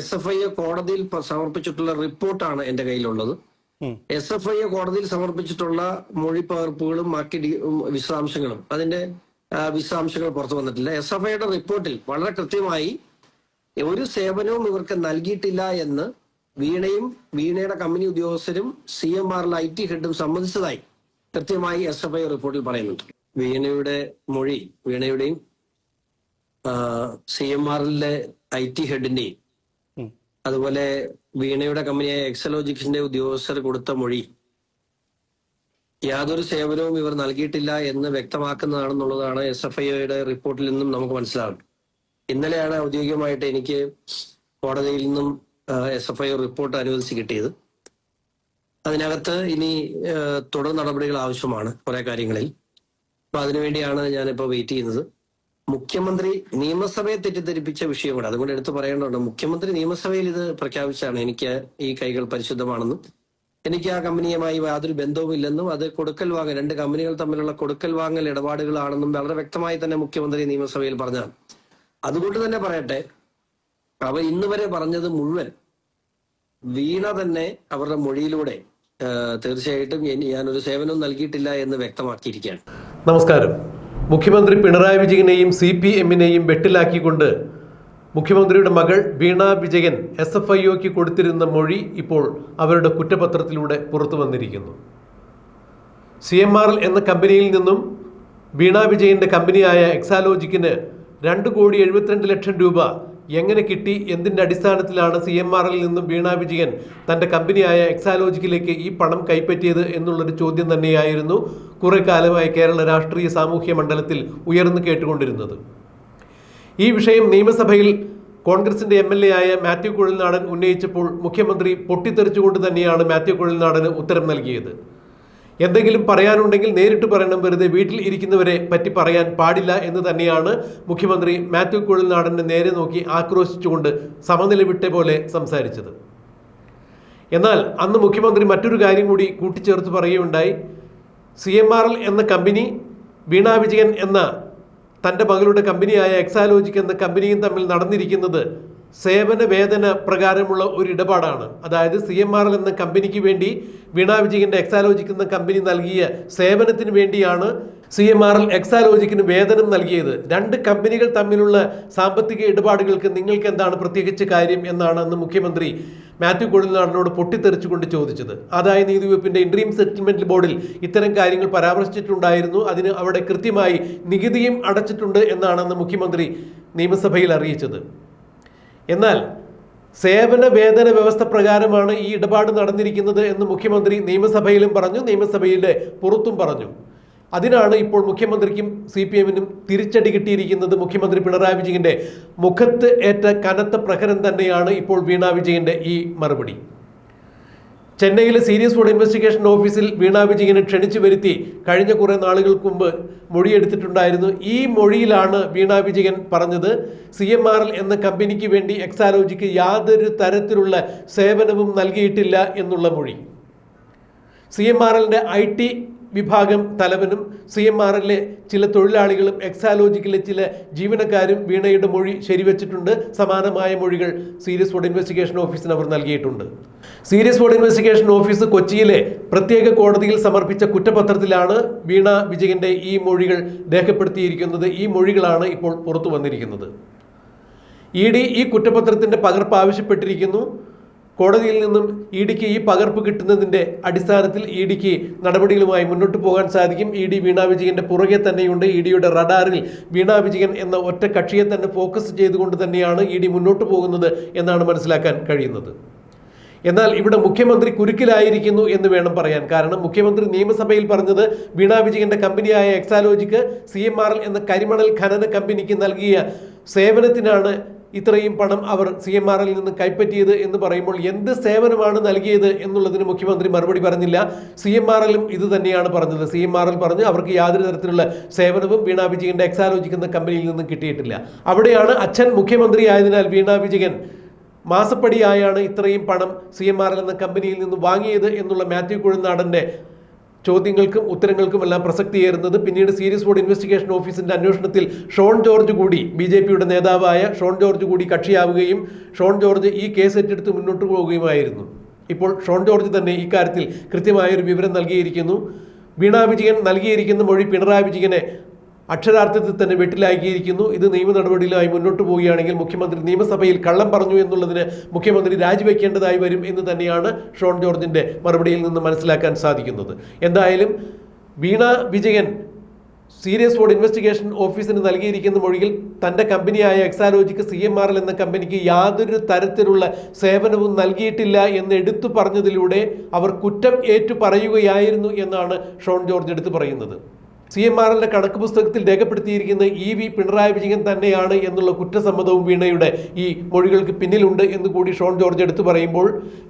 S F I കോടതിയിൽ സമർപ്പിച്ചിട്ടുള്ള റിപ്പോർട്ടാണ് എന്റെ കയ്യിലുള്ളത്. എസ് എഫ് ഐ കോടതിയിൽ സമർപ്പിച്ചിട്ടുള്ള മൊഴിപ്പകർപ്പുകളും ബാക്കി വിശദാംശങ്ങളും അതിന്റെ വിശദാംശങ്ങൾ പുറത്തു വന്നിട്ടില്ല എസ് എഫ് ഐയുടെ റിപ്പോർട്ടിൽ വളരെ കൃത്യമായി ഒരു സേവനവും ഇവർക്ക് നൽകിയിട്ടില്ല എന്ന് വീണയും വീണയുടെ കമ്പനി ഉദ്യോഗസ്ഥരും സി എം ആറിലെ ഐ ടി ഹെഡും സംബന്ധിച്ചതായി കൃത്യമായി എസ് എഫ് ഐ റിപ്പോർട്ടിൽ പറയുന്നുണ്ട് വീണയുടെ മൊഴി വീണയുടെയും സി എം ആറിലെ ഐ ടി ഹെഡിന്റെയും. അതുപോലെ വീണയുടെ കമ്പനിയായ എക്സലോജിക്സിന്റെ ഉദ്യോഗസ്ഥർ കൊടുത്ത മൊഴി. യാതൊരു സേവനവും ഇവർ നൽകിയിട്ടില്ല എന്ന് വ്യക്തമാക്കുന്നതാണെന്നുള്ളതാണ് എസ് എഫ് ഐയുടെ റിപ്പോർട്ടിൽ നിന്നും നമുക്ക് മനസ്സിലാകും ഇന്നലെയാണ് ഔദ്യോഗികമായിട്ട് എനിക്ക് കോടതിയിൽ നിന്നും എസ് എഫ് ഐ റിപ്പോർട്ട് അനുവദിച്ച് കിട്ടിയത്. അതിനകത്ത് ഇനി തുടർ നടപടികൾ ആവശ്യമാണ് കുറെ കാര്യങ്ങളിൽ. അപ്പൊ അതിനുവേണ്ടിയാണ് ഞാനിപ്പോ വെയിറ്റ് ചെയ്യുന്നത്. മുഖ്യമന്ത്രി നിയമസഭയെ തെറ്റിദ്ധരിപ്പിച്ച വിഷയം കൂടെ അതുകൊണ്ട് എടുത്തു പറയേണ്ടതുണ്ട്. മുഖ്യമന്ത്രി നിയമസഭയിൽ ഇത് പ്രഖ്യാപിച്ചാണ് എനിക്ക് ഈ കൈകൾ പരിശുദ്ധമാണെന്നും. എനിക്ക് ആ കമ്പനിയുമായി യാതൊരു ബന്ധവുമില്ലെന്നും അത് കൊടുക്കൽ വാങ്ങൽ രണ്ട് കമ്പനികൾ തമ്മിലുള്ള കൊടുക്കൽ വാങ്ങൽ ഇടപാടുകളാണെന്നും വളരെ വ്യക്തമായി തന്നെ മുഖ്യമന്ത്രി നിയമസഭയിൽ പറഞ്ഞാണ് അതുകൊണ്ട് തന്നെ പറയട്ടെ അവർ ഇന്ന് വരെ പറഞ്ഞത് മുഴുവൻ വീണ തന്നെ അവരുടെ മൊഴിയിലൂടെ തീർച്ചയായിട്ടും ഞാനൊരു സേവനവും നൽകിയിട്ടില്ല എന്ന് വ്യക്തമാക്കിയിരിക്കുകയാണ്. നമസ്കാരം. മുഖ്യമന്ത്രി പിണറായി വിജയനെയും സി പി എമ്മിനെയും വെട്ടിലാക്കിക്കൊണ്ട് മുഖ്യമന്ത്രിയുടെ മകൾ Veena Vijayan S F I ഒക്ക് കൊടുത്തിരുന്ന മൊഴി ഇപ്പോൾ അവരുടെ കുറ്റപത്രത്തിലൂടെ പുറത്തു വന്നിരിക്കുന്നു. സി എം ആർ എന്ന കമ്പനിയിൽ നിന്നും വീണ വിജയന്റെ കമ്പനിയായ എക്സാലോജിക്കിന് രണ്ട് കോടി എഴുപത്തിരണ്ട് ലക്ഷം രൂപ എങ്ങനെ കിട്ടി എന്തിന്റെ അടിസ്ഥാനത്തിലാണ് സി എം ആറിൽ നിന്നും വീണ വിജയൻ തന്റെ കമ്പനിയായ എക്സാലോജിക്കിലേക്ക് ഈ പണം കൈപ്പറ്റിയത് എന്നുള്ളൊരു ചോദ്യം തന്നെയായിരുന്നു കുറെ കാലമായി കേരള രാഷ്ട്രീയ സാമൂഹ്യ മണ്ഡലത്തിൽ ഉയർന്നു കേട്ടുകൊണ്ടിരുന്നത്. ഈ വിഷയം നിയമസഭയിൽ കോൺഗ്രസിന്റെ എം എൽ എ ആയ മാത്യു കുഴൽനാടൻ ഉന്നയിച്ചപ്പോൾ മുഖ്യമന്ത്രി പൊട്ടിത്തെറിച്ചുകൊണ്ട് തന്നെയാണ് മാത്യു കുഴൽനാടന് ഉത്തരം നൽകിയത്. എന്തെങ്കിലും പറയാനുണ്ടെങ്കിൽ നേരിട്ട് പറയണം വെറുതെ വീട്ടിൽ ഇരിക്കുന്നവരെ പറ്റി പറയാൻ പാടില്ല എന്ന് തന്നെയാണ് മുഖ്യമന്ത്രി മാത്യു കുഴൽനാടനെ നേരെ നോക്കി ആക്രോശിച്ചുകൊണ്ട് സമനില വിട്ട പോലെ സംസാരിച്ചത്. എന്നാൽ അന്ന് മുഖ്യമന്ത്രി മറ്റൊരു കാര്യം കൂടി കൂട്ടിച്ചേർത്ത് പറയുകയുണ്ടായി. സി എം ആർ എൽ എന്ന കമ്പനി വീണ വിജയൻ എന്ന തന്റെ മകളുടെ കമ്പനിയായ എക്സാലോജിക് എന്ന കമ്പനിയും തമ്മിൽ നടന്നിരിക്കുന്നത് സേവന വേതന പ്രകാരമുള്ള ഒരു ഇടപാടാണ്. അതായത് സി എം ആർ എൽ എന്ന കമ്പനിക്ക് വേണ്ടി വീണ വിജയന്റെ എക്സാലോജിക് എന്ന കമ്പനി നൽകിയ സേവനത്തിന് വേണ്ടിയാണ് സി എം ആർ എൽ എക്സാലോജിക്കിന് വേതനം നൽകിയത്. രണ്ട് കമ്പനികൾ തമ്മിലുള്ള സാമ്പത്തിക ഇടപാടുകൾക്ക് നിങ്ങൾക്ക് എന്താണ് പ്രത്യേകിച്ച് കാര്യം എന്നാണ് അന്ന് മുഖ്യമന്ത്രി മാത്യു കൊഴിൽനാടിനോട് പൊട്ടിത്തെറിച്ചുകൊണ്ട് ചോദിച്ചത്. ആദായ നീതി വകുപ്പിന്റെ ഇൻട്രീം സെറ്റിൽമെന്റ് ബോർഡിൽ ഇത്തരം കാര്യങ്ങൾ പരാമർശിച്ചിട്ടുണ്ടായിരുന്നു. അതിന് അവിടെ കൃത്യമായി നികുതിയും അടച്ചിട്ടുണ്ട് എന്നാണ് അന്ന് മുഖ്യമന്ത്രി നിയമസഭയിൽ അറിയിച്ചത്. എന്നാൽ സേവന വേതന വ്യവസ്ഥ പ്രകാരമാണ് ഈ ഇടപാട് നടന്നിരിക്കുന്നത് എന്ന് മുഖ്യമന്ത്രി നിയമസഭയിലും പറഞ്ഞു നിയമസഭയിലെ പുറത്തും പറഞ്ഞു. അതിനാണ് ഇപ്പോൾ മുഖ്യമന്ത്രിക്കും സി പി എമ്മിനും തിരിച്ചടി കിട്ടിയിരിക്കുന്നത് മുഖ്യമന്ത്രി പിണറായി വിജയന്റെ മുഖത്ത് ഏറ്റ കനത്ത പ്രഹരം തന്നെയാണ് ഇപ്പോൾ വീണ വിജയന്റെ ഈ മറുപടി. ചെന്നൈയിലെ സീരിയസ് ഫുഡ് ഇൻവെസ്റ്റിഗേഷൻ ഓഫീസിൽ വീണ വിജയനെ ക്ഷണിച്ചു വരുത്തി കഴിഞ്ഞ കുറേ നാളുകൾക്ക് മുമ്പ് മൊഴിയെടുത്തിട്ടുണ്ടായിരുന്നു. ഈ മൊഴിയിലാണ് വീണ വിജയൻ പറഞ്ഞത് സി എം ആർ എൽ എന്ന കമ്പനിക്ക് വേണ്ടി എക്സാലോജിക്ക് യാതൊരു തരത്തിലുള്ള സേവനവും നൽകിയിട്ടില്ല എന്നുള്ള മൊഴി. സി എം ആർ എല്ലിന്റെ ഐ ടി വിഭാഗം തലവനും സി എം ആർ എല്ലിലെ ചില തൊഴിലാളികളും എക്സാലോജിക്കിലെ ചില ജീവനക്കാരും വീണയുടെ മൊഴി ശരിവച്ചിട്ടുണ്ട്. സമാനമായ മൊഴികൾ സീരിയസ് ഫോഡ് ഇൻവെസ്റ്റിഗേഷൻ ഓഫീസിന് അവർ നൽകിയിട്ടുണ്ട്. സീരിയസ് ഫോഡ് ഇൻവെസ്റ്റിഗേഷൻ ഓഫീസ് കൊച്ചിയിലെ പ്രത്യേക കോടതിയിൽ സമർപ്പിച്ച കുറ്റപത്രത്തിലാണ് വീണ വിജയന്റെ ഈ മൊഴികൾ രേഖപ്പെടുത്തിയിരിക്കുന്നത്. ഈ മൊഴികളാണ് ഇപ്പോൾ പുറത്തു വന്നിരിക്കുന്നത്. ഇ ഡി ഈ കുറ്റപത്രത്തിന്റെ പകർപ്പ് ആവശ്യപ്പെട്ടിരിക്കുന്നു. കോടതിയിൽ നിന്നും ഇ ഡിക്ക് ഈ പകർപ്പ് കിട്ടുന്നതിന്റെ അടിസ്ഥാനത്തിൽ ഇ ഡിക്ക് നടപടികളുമായി മുന്നോട്ട് പോകാൻ സാധിക്കും. ഇ ഡി വീണ വിജയന്റെ പുറകെ തന്നെയുണ്ട്. ഇ ഡിയുടെ റഡാറിൽ വീണ വിജയൻ എന്ന ഒറ്റ കക്ഷിയെ തന്നെ ഫോക്കസ് ചെയ്തുകൊണ്ട് തന്നെയാണ് ഇ ഡി മുന്നോട്ട് പോകുന്നത് എന്നാണ് മനസ്സിലാക്കാൻ കഴിയുന്നത്. എന്നാൽ ഇവിടെ മുഖ്യമന്ത്രി കുരുക്കിലായിരിക്കുന്നു എന്ന് വേണം പറയാൻ. കാരണം മുഖ്യമന്ത്രി നിയമസഭയിൽ പറഞ്ഞത് വീണ വിജയന്റെ കമ്പനിയായ Exalogic C M R L എന്ന കരിമണൽ ഖനന കമ്പനിക്ക് നൽകിയ സേവനത്തിനാണ് ഇത്രയും പണം അവർ സി എം എല്ലിൽ നിന്ന് കൈപ്പറ്റിയത് എന്ന് പറയുമ്പോൾ എന്ത് സേവനമാണ് നൽകിയത് എന്നുള്ളതിന് മുഖ്യമന്ത്രി മറുപടി പറഞ്ഞില്ല. സി എം എല്ലും ഇത് തന്നെയാണ് പറഞ്ഞത്. സി എം ആർ എൽ പറഞ്ഞു അവർക്ക് യാതൊരു തരത്തിലുള്ള സേവനവും വീണ വിജയന്റെ എക്സാലോജിക് എന്ന കമ്പനിയിൽ നിന്നും കിട്ടിയിട്ടില്ല. അവിടെയാണ് അച്ഛൻ മുഖ്യമന്ത്രി ആയതിനാൽ വീണ വിജയൻ മാസപ്പടിയായാണ് ഇത്രയും പണം സി എം ആർ എന്ന കമ്പനിയിൽ നിന്ന് വാങ്ങിയത് എന്നുള്ള മാത്യു കുഴൽനാടന്റെ ചോദ്യങ്ങൾക്കും ഉത്തരങ്ങൾക്കും എല്ലാം പ്രസക്തിയേറുന്നത് പിന്നീട് സീരിയസ് ബോർഡ് ഇൻവെസ്റ്റിഗേഷൻ ഓഫീസിന്റെ അന്വേഷണത്തിൽ ഷോൺ ജോർജ് കൂടി ബി ജെ പിയുടെ നേതാവായ ഷോൺ ജോർജ് കൂടി കക്ഷിയാവുകയും ഷോൺ ജോർജ് ഈ കേസ് ഏറ്റെടുത്ത് മുന്നോട്ട് പോവുകയുമായിരുന്നു ഇപ്പോൾ ഷോൺ ജോർജ് തന്നെ ഇക്കാര്യത്തിൽ കൃത്യമായൊരു വിവരം നൽകിയിരിക്കുന്നു. വീണാ വിജയൻ നൽകിയിരിക്കുന്ന മൊഴി പിണറായി വിജയനെ അക്ഷരാർത്ഥത്തിൽ തന്നെ വെട്ടിലാക്കിയിരിക്കുന്നു. ഇത് നിയമ നടപടിയിലായി മുന്നോട്ട് പോവുകയാണെങ്കിൽ മുഖ്യമന്ത്രി നിയമസഭയിൽ കള്ളം പറഞ്ഞു എന്നുള്ളതിന് മുഖ്യമന്ത്രി രാജിവെക്കേണ്ടതായി വരും എന്ന് തന്നെയാണ് ഷോൺ ജോർജിന്റെ മറുപടിയിൽ നിന്ന് മനസ്സിലാക്കാൻ സാധിക്കുന്നത്. എന്തായാലും Veena Vijayan serious fraud investigation ഓഫീസിന് നൽകിയിരിക്കുന്ന മൊഴിയിൽ തന്റെ കമ്പനിയായ Exalogic C M R L എന്ന കമ്പനിക്ക് യാതൊരു തരത്തിലുള്ള സേവനവും നൽകിയിട്ടില്ല എന്ന് എടുത്തു പറഞ്ഞതിലൂടെ അവർ കുറ്റം ഏറ്റു പറയുകയായിരുന്നു എന്നാണ് ഷോൺ ജോർജ് എടുത്തു പറയുന്നത്. സി എം ആർ എല്ലിന്റെ കണക്ക് പുസ്തകത്തിൽ രേഖപ്പെടുത്തിയിരിക്കുന്ന ഇ വി പിണറായി വിജയൻ തന്നെയാണ് എന്നുള്ള കുറ്റസമ്മതവും വീണയുടെ ഈ മൊഴികൾക്ക് പിന്നിലുണ്ട് എന്ന് കൂടി ഷോൺ ജോർജ് എടുത്തു പറയുമ്പോൾ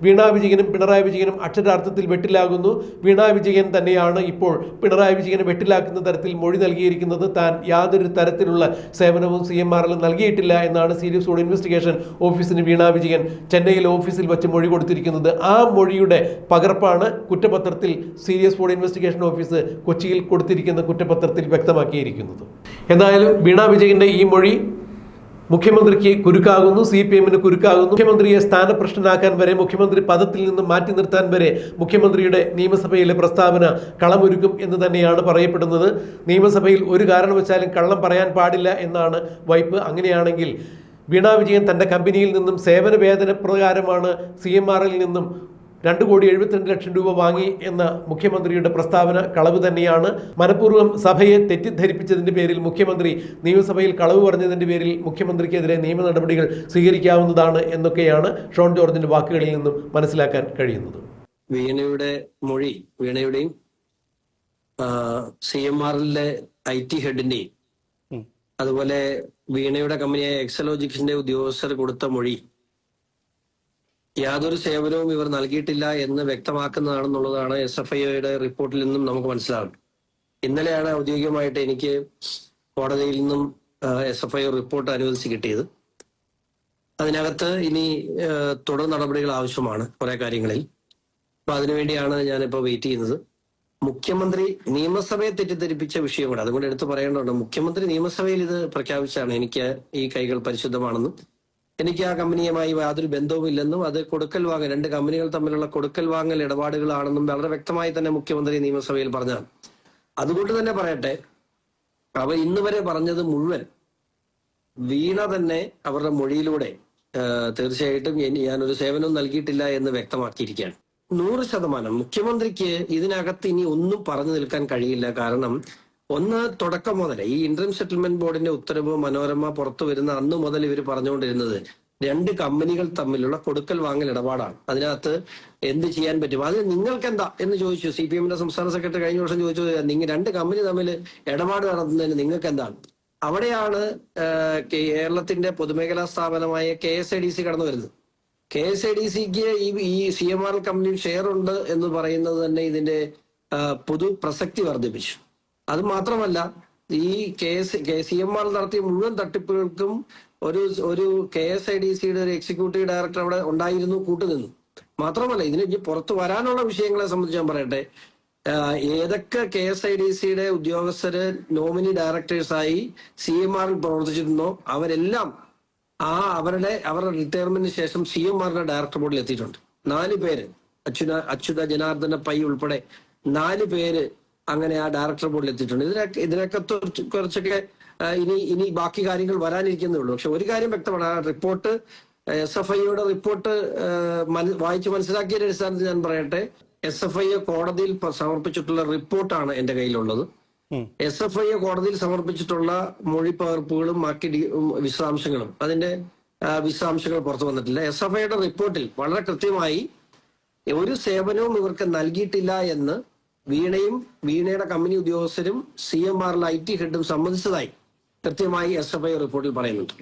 വീണ വിജയനും പിണറായി വിജയനും അക്ഷരാർത്ഥത്തിൽ വെട്ടിലാകുന്നു. വീണ വിജയൻ തന്നെയാണ് ഇപ്പോൾ പിണറായി വിജയനെ വെട്ടിലാക്കുന്ന തരത്തിൽ മൊഴി നൽകിയിരിക്കുന്നത്. താൻ യാതൊരു തരത്തിലുള്ള സേവനവും സി എം ആർ നൽകിയിട്ടില്ല എന്നാണ് സീരിയസ് ഓൺ ഇൻവെസ്റ്റിഗേഷൻ ഓഫീസിന് വീണ വിജയൻ ചെന്നൈയിലെ ഓഫീസിൽ വെച്ച് മൊഴി കൊടുത്തിരിക്കുന്നത്. ആ മൊഴിയുടെ പകർപ്പാണ് കുറ്റപത്രത്തിൽ സീരിയസ് ബോർഡ് ഇൻവെസ്റ്റിഗേഷൻ ഓഫീസ് കൊച്ചിയിൽ കൊടുത്തിരിക്കുന്ന കുറ്റപത്രത്തിൽ വ്യക്തമാക്കിയിരിക്കുന്നത്. എന്തായാലും വീണ വിജയന്റെ ഈ മൊഴി മുഖ്യമന്ത്രിക്ക് കുരുക്കാകുന്നു സി പി എമ്മിന് കുരുക്കാകുന്നു. മുഖ്യമന്ത്രിയെ സ്ഥാനപ്രശ്നനാക്കാൻ വരെ മുഖ്യമന്ത്രി പദത്തിൽ നിന്ന് മാറ്റി നിർത്താൻ വരെ മുഖ്യമന്ത്രിയുടെ നിയമസഭയിലെ പ്രസ്താവന കളമൊരുക്കും എന്ന് തന്നെയാണ് പറയപ്പെടുന്നത്. നിയമസഭയിൽ ഒരു കാരണവശാലും കള്ളം പറയാൻ പാടില്ല എന്നാണ് വൈപ്പ്. അങ്ങനെയാണെങ്കിൽ വീണ വിജയൻ തന്റെ കമ്പനിയിൽ നിന്നും സേവന വേതന പ്രകാരമാണ് സി എം ആറിൽ നിന്നും രണ്ട് കോടി എഴുപത്തിരണ്ട് ലക്ഷം രൂപ വാങ്ങി എന്ന മുഖ്യമന്ത്രിയുടെ പ്രസ്താവന കളവ് തന്നെയാണ്. മനഃപൂർവം സഭയെ തെറ്റിദ്ധരിപ്പിച്ചതിന്റെ പേരിൽ മുഖ്യമന്ത്രി നിയമസഭയിൽ കളവ് പറഞ്ഞതിന്റെ പേരിൽ മുഖ്യമന്ത്രിക്കെതിരെ നിയമ നടപടികൾ സ്വീകരിക്കാവുന്നതാണ് എന്നൊക്കെയാണ് ഷോൺ ജോർജിന്റെ വാക്കുകളിൽ നിന്നും മനസ്സിലാക്കാൻ കഴിയുന്നത്. വീണയുടെ മൊഴി വീണയുടെയും സി എം ആറിലെ ഐ ടി ഹെഡിന്റെയും അതുപോലെ വീണയുടെ കമ്പനിയായ എക്സലോജിക്സിന്റെ ഉദ്യോഗസ്ഥർ കൊടുത്ത മൊഴി യാതൊരു സേവനവും ഇവർ നൽകിയിട്ടില്ല എന്ന് വ്യക്തമാക്കുന്നതാണെന്നുള്ളതാണ് എസ് എഫ് ഐയുടെ റിപ്പോർട്ടിൽ നിന്നും നമുക്ക് മനസ്സിലാകും ഇന്നലെയാണ് ഔദ്യോഗികമായിട്ട് എനിക്ക് കോടതിയിൽ നിന്നും എസ് എഫ് ഐ റിപ്പോർട്ട് അനുവദിച്ച് കിട്ടിയത്. അതിനകത്ത് ഇനി തുടർ നടപടികൾ ആവശ്യമാണ് കുറെ കാര്യങ്ങളിൽ. അപ്പൊ അതിനുവേണ്ടിയാണ് ഞാനിപ്പോ വെയിറ്റ് ചെയ്യുന്നത്. മുഖ്യമന്ത്രി നിയമസഭയെ തെറ്റിദ്ധരിപ്പിച്ച വിഷയം കൂടെ അതുകൊണ്ട് എടുത്തു പറയേണ്ടതുണ്ട്. മുഖ്യമന്ത്രി നിയമസഭയിൽ ഇത് പ്രഖ്യാപിച്ചാണ് എനിക്ക് ഈ കൈകൾ പരിശുദ്ധമാണെന്നും എനിക്ക് ആ കമ്പനിയുമായി യാതൊരു ബന്ധവുമില്ലെന്നും അത് കൊടുക്കൽ വാങ്ങൽ രണ്ട് കമ്പനികൾ തമ്മിലുള്ള കൊടുക്കൽ വാങ്ങൽ ഇടപാടുകളാണെന്നും വളരെ വ്യക്തമായി തന്നെ മുഖ്യമന്ത്രി നിയമസഭയിൽ പറഞ്ഞതാണ്. അതുകൊണ്ട് തന്നെ പറയട്ടെ അവർ ഇന്ന് വരെ പറഞ്ഞത് മുഴുവൻ വീണ തന്നെ അവരുടെ മൊഴിയിലൂടെ തീർച്ചയായിട്ടും ഞാനൊരു സേവനവും നൽകിയിട്ടില്ല എന്ന് വ്യക്തമാക്കിയിരിക്കുകയാണ്. നൂറ് ശതമാനം. മുഖ്യമന്ത്രിക്ക് ഇതിനകത്ത് ഇനി ഒന്നും പറഞ്ഞു നിൽക്കാൻ കഴിയില്ല. കാരണം ഒന്ന് തുടക്കം മുതൽ ഈ ഇന്റർം സെറ്റിൽമെന്റ് ബോർഡിന്റെ ഉത്തരവ് മനോരമ പുറത്തു വരുന്ന അന്ന് മുതൽ ഇവർ പറഞ്ഞുകൊണ്ടിരുന്നത് രണ്ട് കമ്പനികൾ തമ്മിലുള്ള കൊടുക്കൽ വാങ്ങൽ ഇടപാടാണ്. അതിനകത്ത് എന്ത് ചെയ്യാൻ പറ്റും? അത് നിങ്ങൾക്ക് എന്താ എന്ന് ചോദിച്ചു. സി പി എമ്മിന്റെ സംസ്ഥാന സെക്രട്ടറി കഴിഞ്ഞ വർഷം ചോദിച്ചു നിങ്ങൾ രണ്ട് കമ്പനി തമ്മിൽ ഇടപാട് നടത്തുന്നതിന് നിങ്ങൾക്ക് എന്താണ് അവിടെയാണ് കേരളത്തിന്റെ പൊതുമേഖലാ സ്ഥാപനമായ K S I D C കടന്നു വരുന്നത്. കെ എസ് ഐ ഡി സിക്ക് ഈ ഈ സി എം ആർ കമ്പനിയിൽ ഷെയർ ഉണ്ട് എന്ന് പറയുന്നത് തന്നെ ഇതിന്റെ പൊതു പ്രസക്തി വർദ്ധിപ്പിച്ചു. അത് മാത്രമല്ല ഈ K S K C M R നടത്തിയ മുഴുവൻ തട്ടിപ്പുകൾക്കും ഒരു ഒരു കെ എസ് ഐ ഡി സിയുടെ ഒരു എക്സിക്യൂട്ടീവ് ഡയറക്ടർ അവിടെ ഉണ്ടായിരുന്നു കൂട്ടുനിന്നു. മാത്രമല്ല ഇതിന് ഇനി പുറത്തു വരാനുള്ള വിഷയങ്ങളെ സംബന്ധിച്ച് ഞാൻ പറയട്ടെ. ഏതൊക്കെ കെ എസ് ഐ ഡി സിയുടെ ഉദ്യോഗസ്ഥര് നോമിനി ഡയറക്ടേഴ്സായി സി എം ആറിൽ പ്രവർത്തിച്ചിരുന്നോ അവരെല്ലാം ആ അവരുടെ അവരുടെ റിട്ടയർമെന്റിന് ശേഷം സി എം ആറിന്റെ ഡയറക്ടർ ബോർഡിൽ എത്തിയിട്ടുണ്ട്. നാല് പേര്. അച്യുത അച്യുത ജനാർദ്ദന പൈ ഉൾപ്പെടെ നാല് പേര് അങ്ങനെ ആ ഡയറക്ടർ ബോർഡിൽ എത്തിയിട്ടുണ്ട്. ഇതിനൊക്കെ ഇതിനൊക്കെ കുറച്ചൊക്കെ ഇനി ഇനി ബാക്കി കാര്യങ്ങൾ വരാനിരിക്കുന്നേ ഉള്ളൂ. പക്ഷെ ഒരു കാര്യം വ്യക്തമാണ്. ആ റിപ്പോർട്ട് എസ് എഫ് ഐയുടെ റിപ്പോർട്ട് വായിച്ചു മന- വായിച്ച് മനസ്സിലാക്കിയതിന്റെ അടിസ്ഥാനത്തിൽ ഞാൻ പറയട്ടെ. എസ് എഫ് ഐ കോടതിയിൽ സമർപ്പിച്ചിട്ടുള്ള റിപ്പോർട്ടാണ് എന്റെ കയ്യിലുള്ളത്. എസ് എഫ് ഐ കോടതിയിൽ സമർപ്പിച്ചിട്ടുള്ള മൊഴിപ്പകർപ്പുകളും ബാക്കി വിശദാംശങ്ങളും. അതിന്റെ വിശദാംശങ്ങൾ പുറത്തു വന്നിട്ടില്ല. എസ് എഫ് ഐയുടെ റിപ്പോർട്ടിൽ വളരെ കൃത്യമായി ഒരു സേവനവും ഇവർക്ക് നൽകിയിട്ടില്ല എന്ന് വീണയും വീണയുടെ കമ്പനി ഉദ്യോഗസ്ഥരും സി എം ആറിലെ ഐ ടി ഹെഡും സംബന്ധിച്ചതായി കൃത്യമായി എസ് എഫ് ഐ റിപ്പോർട്ടിൽ പറയുന്നുണ്ട്.